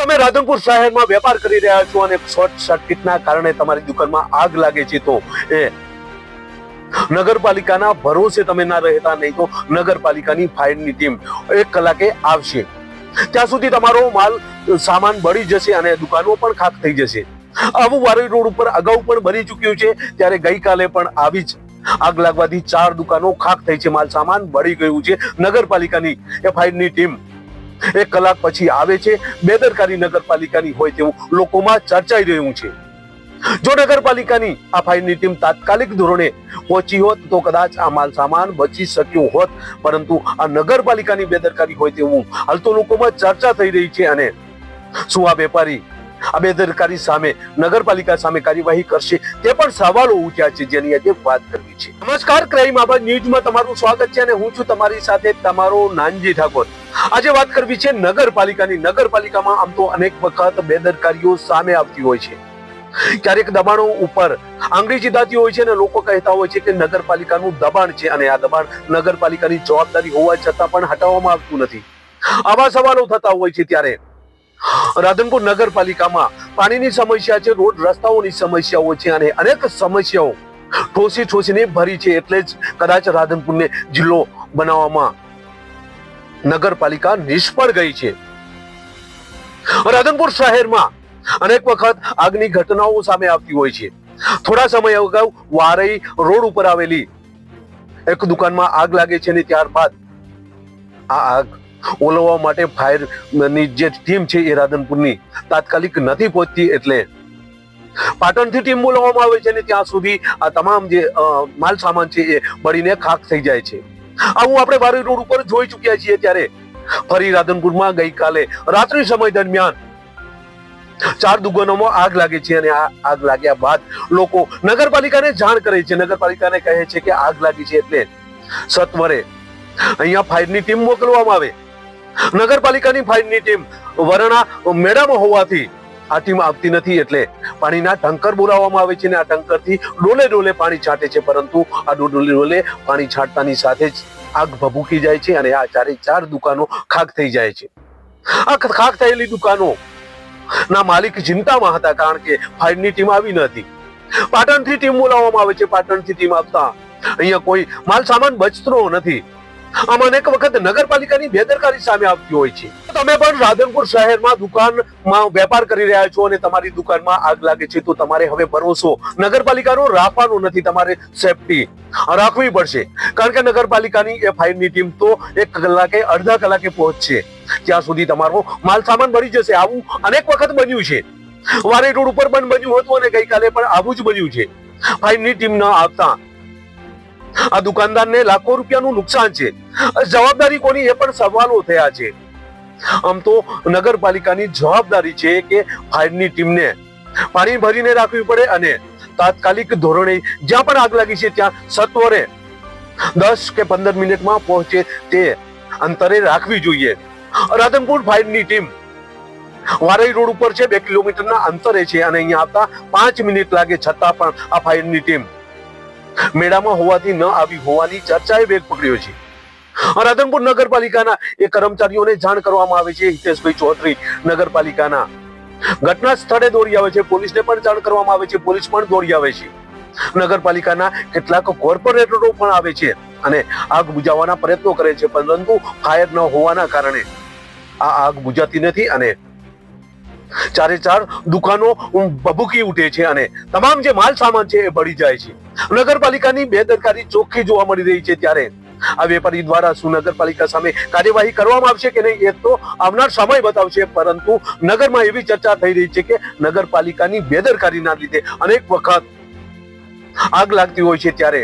તમે રાધનપુર શહેરમાં વેપાર કરી રહ્યા છો અને શોર્ટ સર્કિટના કારણે તમારી દુકાનમાં આગ લાગે છે તો એ નગરપાલિકાના ભરોસે તમે ના રહેતા નહીં તો નગરપાલિકાની ફાયરની ટીમ એક કલાકે આવશે. ત્યાં સુધી તમારો માલ સામાન બળી જશે અને દુકાનો પણ ખાક થઈ જશે. આવું વારોઈ રોડ ઉપર અગાઉ પણ બની ચૂક્યું છે, ત્યારે ગઈકાલે પણ આવી જ આગ લાગવાથી ચાર દુકાનો ખાક થઈ છે, માલ સામાન બળી ગયું છે. નગરપાલિકાની એ ફાયરની ટીમ એક કલાક પછી આવે છે. બેદરકારી નગરપાલિકાની હોય તેવું લોકોમાં ચર્ચાઈ રહ્યું છે. જો નગરપાલિકાની આ ફાઇલની ટીમ તાત્કાલિક ધોરણે પહોંચી હોત તો કદાચ આ માલ સામાન બચી શક્યું હોત. પરંતુ આ નગરપાલિકાની બેદરકારી હોય તેવું હાલ તો લોકોમાં ચર્ચા થઈ રહી છે અને શું આ વેપારી આ બેદરકારી સામે, નગરપાલિકા સામે કાર્યવાહી કરશે. તે પણ સવાલો ઉઠ્યા છે જેની આજે વાત કરવી છે. નમસ્કાર, ક્રાઇમ આબાદ ન્યૂઝમાં તમારું સ્વાગત છે અને હું છું તમારી સાથે તમારો નાનજી ઠાકોર. આજે વાત કરવી છે નગરપાલિકાની. નગરપાલિકામાં આમ તો અનેક વખત બેદરકારીઓ સામે આવતી હોય છે. ક્યારેક દબાણો ઉપર આંગળી ચીદાતી હોય છે અને લોકો કહેતા હોય છે કે નગરપાલિકાનું દબાણ છે અને આ દબાણ નગરપાલિકાની જવાબદારી હોવા છતાં પણ હટાવવામાં આવતું નથી. આવા સવાલો થતા હોય છે ત્યારે રાધનપુર નગરપાલિકામાં પાણીની સમસ્યા છે, રોડ રસ્તાઓની સમસ્યાઓ છે અને અનેક સમસ્યાઓ ઠોસી ઠોસીને ભરી છે એટલે જ કદાચ રાધનપુરને જિલ્લો બનાવવામાં નગરપાલિકા નિષ્ફળ ગઈ છે. રાધનપુર શહેરમાં અનેક વખત આગની ઘટનાઓ સામે આવતી હોય છે. થોડા સમય અગાઉ વારઈ રોડ ઉપર આવેલી એક દુકાનમાં આગ લાગે છે અને ત્યારબાદ આ આગ ઓલવવા માટે ફાયરની જે ટીમ છે એ રાધનપુરની તાત્કાલિક નથી પહોંચતી એટલે પાટણથી ટીમ બોલાવવામાં આવે છે અને ત્યાં સુધી આ તમામ જે માલ સામાન છે એ બળીને ખાક થઈ જાય છે. આવું આપણે બારી રોડ ઉપર જોઈ ચૂક્યા છીએ ત્યારે ફરી રાધનપુરમાં ગઈકાલે રાત્રિ સમય દરમિયાન ચાર દુકાનોમાં આગ લાગે છે અને આ આગ લાગ્યા બાદ લોકો નગરપાલિકાને જાણ કરે છે. નગરપાલિકાને કહે છે કે આગ લાગી છે એટલે સત્વરે અહીંયા ફાયરની ટીમ મોકલવામાં આવે. નગરપાલિકાની ફાયરની ટીમ વરણા મેળામાં હોવાથી આ ટીમ આવતી નથી એટલે પાણીના ટંકર બોલાવવામાં આવે છે અને આ ટંકરથી ડોલે ડોલે પાણી છાંટે છે, પરંતુ આ ડોલે ડોલે પાણી છાંટતાની સાથે જ આગ ભભૂકી જાય છે અને આ ચારે ચાર દુકાનો ખાક થઈ જાય છે. આ ખાક થયેલી દુકાનો ના માલિક ચિંતામાં હતા કારણ કે ફાયરની ટીમ આવી નથી પાટણથી ટીમ બોલાવવામાં આવે છે, પાટણથી ટીમ આવતા. અહીંયા કોઈ માલ સામાન બચતો નથી. આમ અનેક વખત નગરપાલિકાની બેદરકારી સામે આવતી હોય છે. તમે પણ રાધનપુર શહેરમાં દુકાનમાં વેપાર કરી રહ્યા છો અને તમારી દુકાનમાં આગ લાગે છે, તો તમારે હવે ભરોસો નગરપાલિકાનો રાખવાનો નથી, તમારે સેફટી રાખવી પડશે. કારણ કે નગરપાલિકાની એ ફાયરની ટીમ તો એક કલાકે, અડધા કલાકે પહોંચશે. ત્યાં સુધી તમારો માલ સામાન ભરી જશે. આવું અનેક વખત બન્યું છે. વારે રોડ ઉપર પણ બન્યું હતું અને ગઈકાલે પણ આવું જ બન્યું છે. ફાયરની ટીમ ન આવતા આ દુકાનદારને લાખો રૂપિયાનું નુકસાન છે. જવાબદારી કોની એ પણ સવાલો થયા છે. આમ તો નગરપાલિકાની જવાબદારી છે કે ફાયરની ટીમને પાણી ભરીને રાખવી પડે અને તાત્કાલિક ધોરણે જ્યાં પણ આગ લાગી છે ત્યાં સત્વરે દસ કે પંદર મિનિટમાં પહોંચે તે અંતરે રાખવી જોઈએ. રાધનપુર ફાયરની ટીમ વારઈ રોડ ઉપર છે, બે કિલોમીટરના અંતરે છે અને અહીંયા આવતા પાંચ મિનિટ લાગે છતાં પણ આ ફાયરની ટીમ મેળામાં હોવાથી ન આવી હોવાની ચર્ચાએ વેગ પકડ્યો છે. રાધનપુર નગરપાલિકાના એ કર્મચારીઓને જાણ કરવામાં આવે છે. હિતેશભાઈ ચૌધરી નગરપાલિકાના ઘટના સ્થળે દોડી આવે છે. પોલીસને પણ જાણ કરવામાં આવે છે. પોલીસ પણ દોડી આવે છે. નગરપાલિકાના કેટલાક કોર્પોરેટરો પણ આવે છે અને આગ બુજાવવાના પ્રયત્નો કરે છે. પરંતુ ફાયર ન હોવાના કારણે આ આગ બુજાતી નથી અને ચારે ચાર દુકાનો બબુકી ઉઠે છે અને તમામ જે માલ સામાન છે એ બળી જાય છે. નગરપાલિકાની બેદરકારી ચોખ્ખી જોવા મળી રહી છે ત્યારે આ વેપારી દ્વારા શું નગરપાલિકા સામે કાર્યવાહી કરવામાં આવશે કે નહીં એ તો આવનાર સમય બતાવશે, પરંતુ નગરમાં એવી ચર્ચા થઈ રહી છે કે નગરપાલિકાની બેદરકારીના લીધે અનેક વખત આગ લાગતી હોય છે ત્યારે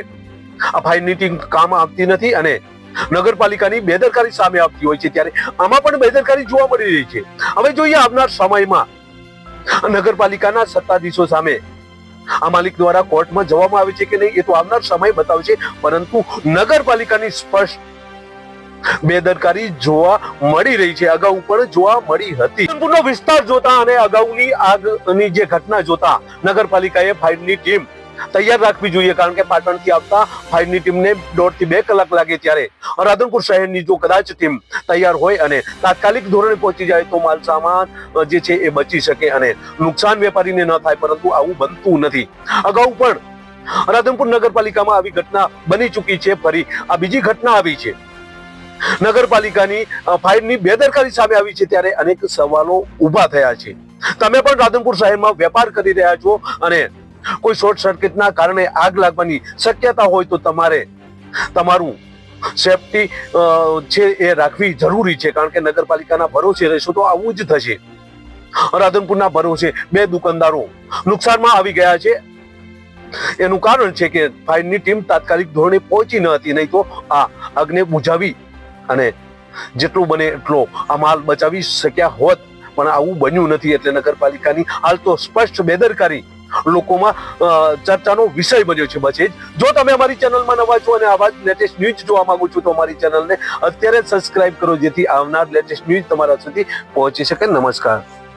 આ ફાયરની ટીમ કામ આવતી નથી અને નગરપાલિકાની બેદરકારી સામે આવતી હોય છે ત્યારે આમાં પણ બેદરકારી જોવા મળી રહી છે. હવે જોઈએ આવનાર સમયમાં નગરપાલિકાના સત્તાધીશો સામે આ માલિક દ્વારા કોર્ટમાં જવામાં આવે છે કે નહીં એ તો આવનાર સમય બતાવશે, પરંતુ નગરપાલિકાની સ્પષ્ટ બેદરકારી જોવા મળી રહી છે, અગાઉ પણ જોવા મળી હતી. સંપૂર્ણ વિસ્તાર જોતા અને અગાઉની આગની જે ઘટના જોતા નગરપાલિકાએ ફાયરની ટીમ તૈયાર રાખવી જોઈએ, કારણ કે પાટણથી આવતા ફાયરની ટીમને દોઢથી બે કલાક લાગે ત્યારે. રાધનપુર શહેરની જો કદાચ ટીમ તૈયાર હોય અને તાત્કાલિક ધોરણે પહોંચી જાય, તો માલ સામાન જે છે એ બચી શકે અને નુકસાન વેપારીને ન થાય, પરંતુ આવું બનતું નથી. અગાઉ પણ રાધનપુર નગરપાલિકામાં આવી ઘટના બની ચૂકી છે, ફરી આ બીજી ઘટના આવી છે. નગરપાલિકાની ફાયરની બેદરકારી સામે આવી છે, ત્યારે અનેક સવાલો ઊભા થયા છે. તમે પણ રાધનપુર શહેરમાં વેપાર કરી રહ્યા છો અને કોઈ શોર્ટ સર્કિટના કારણે આગ લાગવાની શક્યતા હોય તો તમારે તમારું સેફટી છે એ રાખવી જરૂરી છે. કારણ કે નગરપાલિકાના ભરોસે રહેશો તો આવું જ થશે. રાધનપુરના ભરોસે બે દુકાનદારો નુકસાનમાં આવી ગયા છે. એનું કારણ છે કે ફાયરની ટીમ તાત્કાલિક ધોરણે પહોંચી ન હતી, નહીં તો આ આગને બુઝાવી અને જેટલું બને એટલો આ માલ બચાવી શક્યા હોત. પણ આવું બન્યું નથી એટલે નગરપાલિકાની હાલ તો સ્પષ્ટ બેદરકારી લોકોમાં ચર્ચાનો વિષય બન્યો છે બસ જો. તમે અમારી ચેનલમાં નવા છો અને આવા જ લેટેસ્ટ ન્યૂઝ જોવા માંગો છો તો અમારી ચેનલને અત્યારે સબસ્ક્રાઇબ કરો જેથી આવનાર લેટેસ્ટ ન્યૂઝ તમારા સુધી પહોંચી શકે. નમસ્કાર.